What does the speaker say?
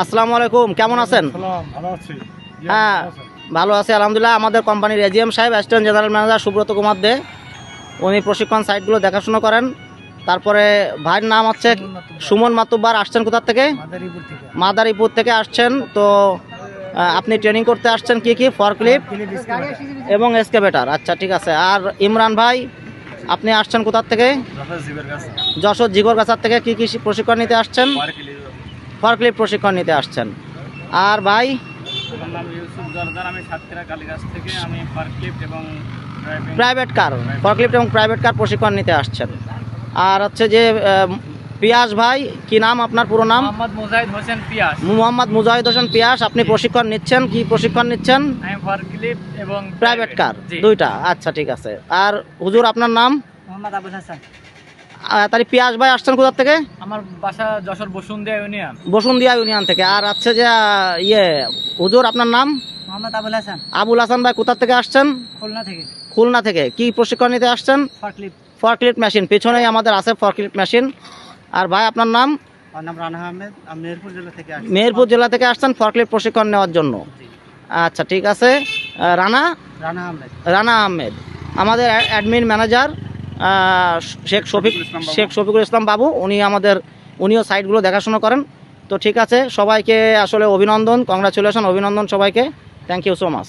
আসসালামু আলাইকুম কেমন আছেন? হ্যাঁ ভালো আছি আলহামদুলিল্লাহ। আমাদের কোম্পানির এজিএম সাহেব assistant general manager Subrata Kumar Dey. উনি প্রশিক্ষণ সাইটগুলো দেখাশোনা করেন। তারপরে ভাইয়ের নাম হচ্ছে সুমন মাতুব্বার। আসছেন কোথার থেকে? মাদারীপুর থেকে। আসছেন। তো আপনি ট্রেনিং করতে আসছেন কি কি? ফরক্লিপ এবং এসকেভেটার আচ্ছা ঠিক আছে। আর ইমরান ভাই আপনি আসছেন কোথার থেকে? যশোর জিগর জিগরগাছার থেকে কি কি প্রশিক্ষণ নিতে আসছেন? পার কিলিপ প্রশিক্ষণ নিতে আসছেন। আর ভাই? আমার নাম ইউসুফ জর্দার আমি সাতক্ষীরা কালীগাছ থেকে আমি পার এবং প্রাইভেট কার ফরক্লিফট এবং প্রাইভেট কার প্রশিক্ষণ নিতে আসছেন। আর হচ্ছে যে পিয়াস ভাই কি নাম আপনার পুরো নাম? মোহাম্মদ মুজাহিদ হোসেন পিয়াস। মোহাম্মদ মুজাহিদ হোসেন পিয়াস আপনি প্রশিক্ষণ নিচ্ছেন কি প্রশিক্ষণ নিচ্ছেন? আমি পার এবং প্রাইভেট কার দুইটা আচ্ছা ঠিক আছে। আর হুজুর আপনার নাম? মোহাম্মদ আবুল হাসান। তাহলে পিয়াস ভাই আসছেন কোথা থেকে? আমার বাসা যশোর বসুন্দিয়া ইউনিয়ন। বসুন্দিয়া ইউনিয়ন থেকে। আর আছে যে ইয়ে হুজুর আপনার নাম? মোহাম্মদ আবুল হাসান। আবুল হাসান ভাই কোথা থেকে আসছেন? খুলনা থেকে। খুলনা থেকে। কি প্রশিক্ষণ নিতে আসছেন? পার ক্লিপ ফরক্লিফট মেশিন। পেছনেই আমাদের আছে ফরক্লিফট মেশিন। আর ভাই আপনার নাম? আমার নাম রানা আহমেদ। আমি মেহেরপুর জেলা থেকে আসছি। মেহেরপুর জেলা থেকে আসছেন ফরক্লিফট প্রশিক্ষণ নেওয়ার জন্য? আচ্ছা ঠিক আছে। রানা? রানা আহমেদ। রানা আহমেদ। আমাদের অ্যাডমিন ম্যানেজার। শেখ শফিক। শেখ শফিকুল ইসলাম বাবু উনি আমাদের উনিও সাইটগুলো দেখাশোনা করেন। তো ঠিক আছে সবাইকে আসলে অভিনন্দন কংগ্রাচুলেশন অভিনন্দন সবাইকে। Thank you so much